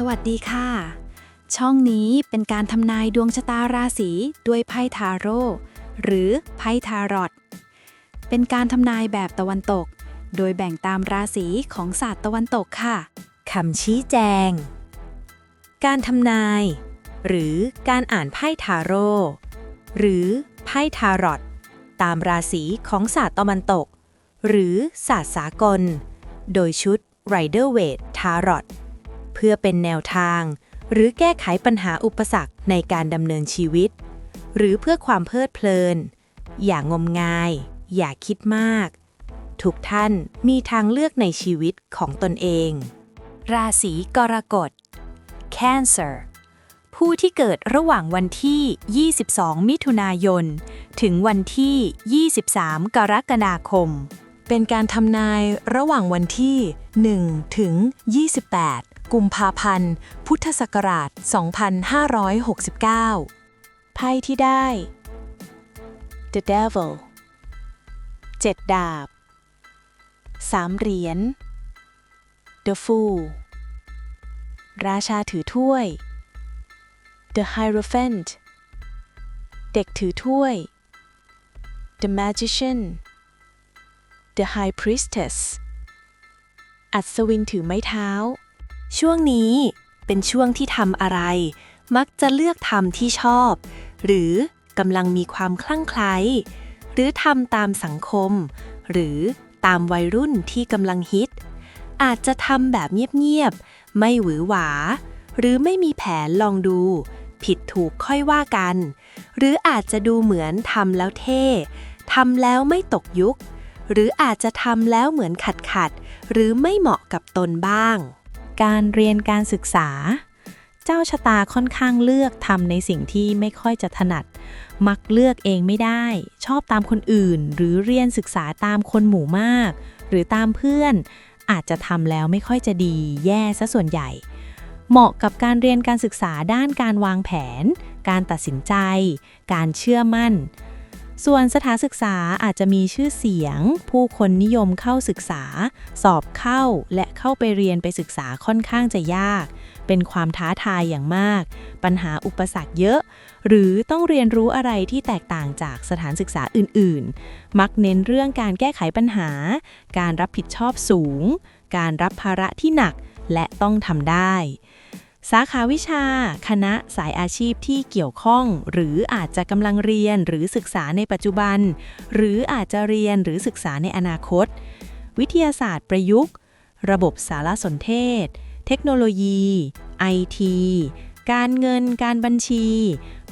สวัสดีค่ะ ช่องนี้เป็นการทำนายดวงชะตาราศีด้วยไพ่ทาโร่หรือไพ่ทารอตเป็นการทำนายแบบตะวันตก โดยแบ่งตามราศีของศาสตร์ตะวันตกค่ะคำชี้แจง การทำนาย หรือการอ่านไพ่ทาโร่หรือไพ่ทารอตตามราศีของศาสตร์ตะวันตก หรือศาสตร์สากล โดยชุด Rider Waite Tarot เพื่อเป็นแนวทาง หรือแก้ไขปัญหาอุปสรรคในการดำเนินชีวิต หรือเพื่อความเพลิดเพลิน อย่างงมงาย อย่าคิดมาก ทุกท่านมีทางเลือกในชีวิตของตนเอง ราศีกรกฎ Cancer ผู้ที่เกิดระหว่างวันที่ 22 มิถุนายน ถึงวันที่ 23 กรกฎาคม เป็นการทำนายระหว่างวันที่ 1 ถึง 28 กุมภาพันธ์ พุทธศักราช 2569 ไพ่ที่ได้ The Devil เจ็ดดาบสามเหรียญ The Fool ราชาถือถ้วย The Hierophant เด็กถือถ้วย The Magician The High Priestess อัศวินถือไม้เท้า ช่วงนี้เป็นช่วงที่ทำอะไร มักจะเลือกทำที่ชอบ หรือกำลังมีความคลั่งไคล้หรือทำตามสังคม หรือตามวัยรุ่นที่กำลังฮิต อาจจะทำแบบเงียบๆ ไม่หวือหวา หรือไม่มีแผนลองดู ผิดถูกค่อยว่ากัน หรืออาจจะดูเหมือนทำแล้วเท่ทำแล้วไม่ตกยุค หรืออาจจะทำแล้วเหมือนขัดขัด หรือไม่เหมาะกับตนบ้าง การเรียนการศึกษา เจ้าชะตาค่อนข้างเลือกทำในสิ่งที่ไม่ค่อยจะถนัด มักเลือกเองไม่ได้ ชอบตามคนอื่น หรือเรียนศึกษาตามคนหมู่มาก หรือตามเพื่อน อาจจะทำแล้วไม่ค่อยจะดี แย่ซะส่วนใหญ่ เหมาะกับการเรียนการศึกษาด้านการวางแผน การตัดสินใจ การเชื่อมั่น ส่วนสถานศึกษาอาจจะมีชื่อเสียง ผู้คนนิยมเข้าศึกษา สอบเข้าและเข้าไปเรียนไปศึกษาค่อนข้างจะยาก เป็นความท้าทายอย่างมาก ปัญหาอุปสรรคเยอะ หรือต้องเรียนรู้อะไรที่แตกต่างจากสถานศึกษาอื่น ๆ มักเน้นเรื่องการแก้ไขปัญหา การรับผิดชอบสูง การรับภาระที่หนักและต้องทำได้ สาขาวิชา คณะสายอาชีพที่เกี่ยวข้อง หรืออาจจะกำลังเรียนหรือศึกษาในปัจจุบัน หรืออาจจะเรียนหรือศึกษาในอนาคต วิทยาศาสตร์ประยุกต์ ระบบสารสนเทศ เทคโนโลยีไอทีการเงิน การบัญชี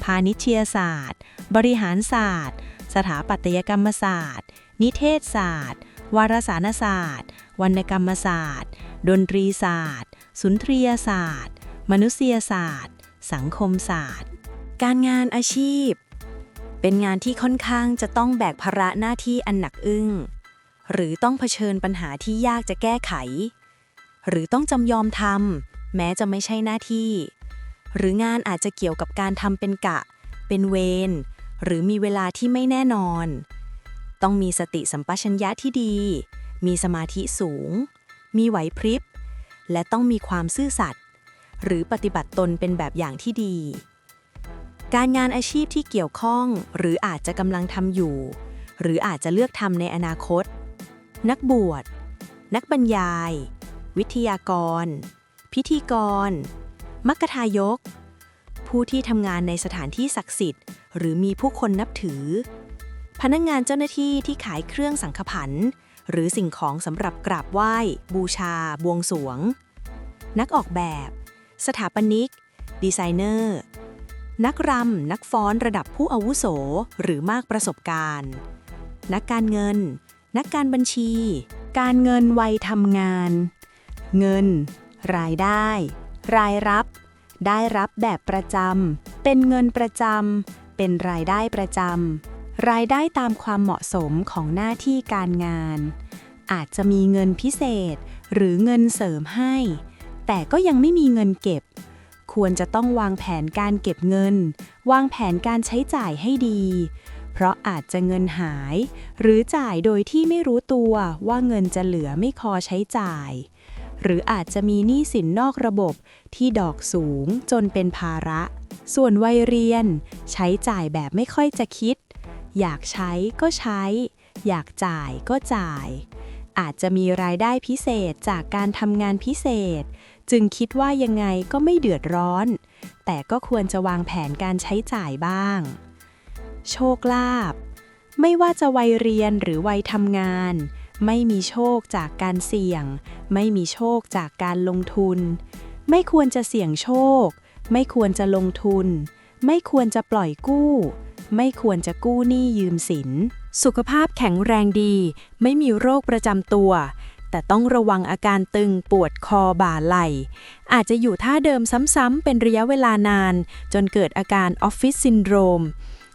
พาณิชยศาสตร์ บริหารศาสตร์ สถาปัตยกรรมศาสตร์ นิเทศศาสตร์ วารสารศาสตร์ วรรณกรรมศาสตร์ ดนตรีศาสตร์ สุนทรียศาสตร์ มนุษยศาสตร์ สังคมศาสตร์ การงานอาชีพ เป็นงานที่ค่อนข้างจะต้องแบกภาระหน้าที่อันหนักอึ้ง หรือต้องเผชิญปัญหาที่ยากจะแก้ไข หรือต้องจำยอมทำแม้จะไม่ใช่หน้าที่ หรืองานอาจจะเกี่ยวกับการทำเป็นกะ เป็นเวรหรือมีเวลาที่ไม่แน่นอน ต้องมีสติสัมปชัญญะที่ดี มีสมาธิสูง มีไหวพริบ และต้องมีความซื่อสัตย์ หรือปฏิบัติตนเป็นแบบอย่างที่ดี การงานอาชีพที่เกี่ยวข้องหรืออาจจะกำลังทำอยู่ หรืออาจจะเลือกทำในอนาคต นักบวช นักบรรยาย วิทยากร พิธีกร มัคคทายก ผู้ที่ทำงานในสถานที่ศักดิ์สิทธิ์ หรือมีผู้คนนับถือ พนักงานเจ้าหน้าที่ที่ขายเครื่องสังฆพันธ์หรือสิ่งของสำหรับกราบไหว้ บูชา บวงสรวง นักออกแบบ สถาปนิก ดีไซเนอร์ นักรำ นักฟ้อนระดับผู้อาวุโสหรือมากประสบการณ์ นักการเงิน นักการบัญชี การเงินวัยทำงาน เงิน รายได้ รายรับ ได้รับแบบประจำเป็นเงินประจำเป็นรายได้ประจำรายได้ตามความเหมาะสมของหน้าที่การงาน อาจจะมีเงินพิเศษหรือเงินเสริมให้ แต่ก็ยังไม่มีเงินเก็บ ควรจะต้องวางแผนการเก็บเงิน วางแผนการใช้จ่ายให้ดี เพราะอาจจะเงินหาย หรือจ่ายโดยที่ไม่รู้ตัวว่าเงินจะเหลือไม่พอใช้จ่าย หรืออาจจะมีหนี้สินนอกระบบที่ดอกสูงจนเป็นภาระ ส่วนวัยเรียน ใช้จ่ายแบบไม่ค่อยจะคิด อยากใช้ก็ใช้ อยากจ่ายก็จ่ายอาจจะมีรายได้พิเศษจากการทำงานพิเศษ จึงคิดว่ายังไงก็ไม่เดือดร้อน แต่ก็ควรจะวางแผนการใช้จ่ายบ้าง โชคลาภไม่ว่าจะวัยเรียนหรือวัยทำงาน ไม่มีโชคจากการเสี่ยง ไม่มีโชคจากการลงทุน ไม่ควรจะเสี่ยงโชค ไม่ควรจะลงทุน ไม่ควรจะปล่อยกู้ ไม่ควรจะกู้หนี้ยืมสิน สุขภาพแข็งแรงดี ไม่มีโรคประจำตัว แต่ต้องระวังอาการตึงปวดคอบ่าไหล่ อาจจะอยู่ท่าเดิมซ้ำๆเป็นระยะเวลานาน จนเกิดอาการออฟฟิศซินโดรม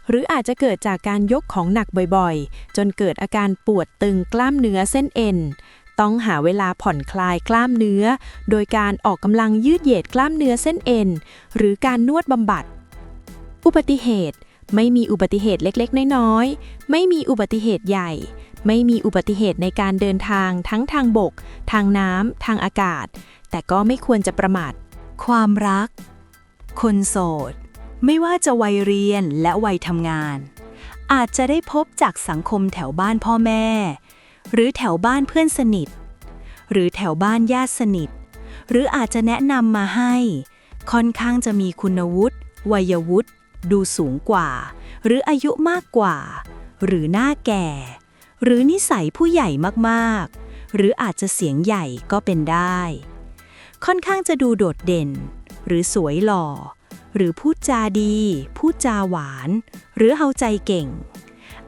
หรืออาจจะเกิดจากการยกของหนักบ่อยๆ จนเกิดอาการปวดตึงกล้ามเนื้อเส้นเอ็น ต้องหาเวลาผ่อนคลายกล้ามเนื้อ โดยการออกกำลังยืดเหยียดกล้ามเนื้อเส้นเอ็น หรือการนวดบำบัด อุบัติเหตุ ไม่มีอุบัติเหตุเล็กๆ น้อยๆ ไม่มีอุบัติเหตุใหญ่ ไม่มีอุบัติเหตุในการเดินทางทั้งทางบก ทางน้ำ ทางอากาศ แต่ก็ไม่ควรจะประมาท ความรัก คนโสด ไม่ว่าจะวัยเรียนและวัยทำงาน อาจจะได้พบจากสังคมแถวบ้านพ่อแม่ หรือแถวบ้านเพื่อนสนิท หรือแถวบ้านญาติสนิท หรืออาจจะแนะนำมาให้ ค่อนข้างจะมีคุณวุฒิวัยวุฒิ ดูสูงกว่า หรืออายุมากกว่า หรือหน้าแก่ หรือนิสัยผู้ใหญ่มากๆ หรืออาจจะเสียงใหญ่ก็เป็นได้ ค่อนข้างจะดูโดดเด่น หรือสวยหล่อ หรือพูดจาดี พูดจาหวาน หรือเอาใจเก่ง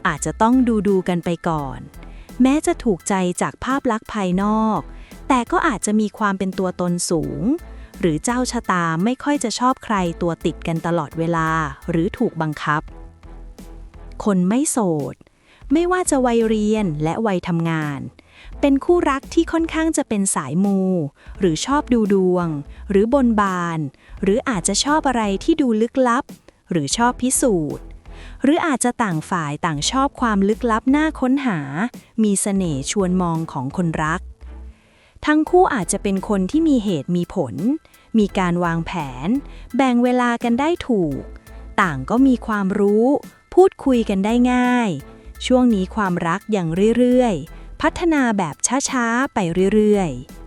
อาจจะต้องดูดูกันไปก่อน แม้จะถูกใจจากภาพลักษณ์ภายนอก แต่ก็อาจจะมีความเป็นตัวตนสูง หรือเจ้าชะตาไม่ค่อยจะชอบใครตัวติดกันตลอดเวลา หรือถูกบังคับ คนไม่โสด ไม่ว่าจะวัยเรียนและวัยทำงาน เป็นคู่รักที่ค่อนข้างจะเป็นสายมู หรือชอบดูดวง หรือบนบาน หรืออาจจะชอบอะไรที่ดูลึกลับ หรือชอบพิสูจน์หรืออาจจะต่างฝ่ายต่างชอบความลึกลับน่าค้นหา มีเสน่ห์ชวนมองของคนรัก ทั้งคู่อาจจะเป็นคนที่มีเหตุมีผล มีการวางแผน แบ่งเวลากันได้ถูก ต่างก็มีความรู้ พูดคุยกันได้ง่าย ช่วงนี้ความรักอย่างเรื่อยๆ พัฒนาแบบช้าๆ ไปเรื่อยๆ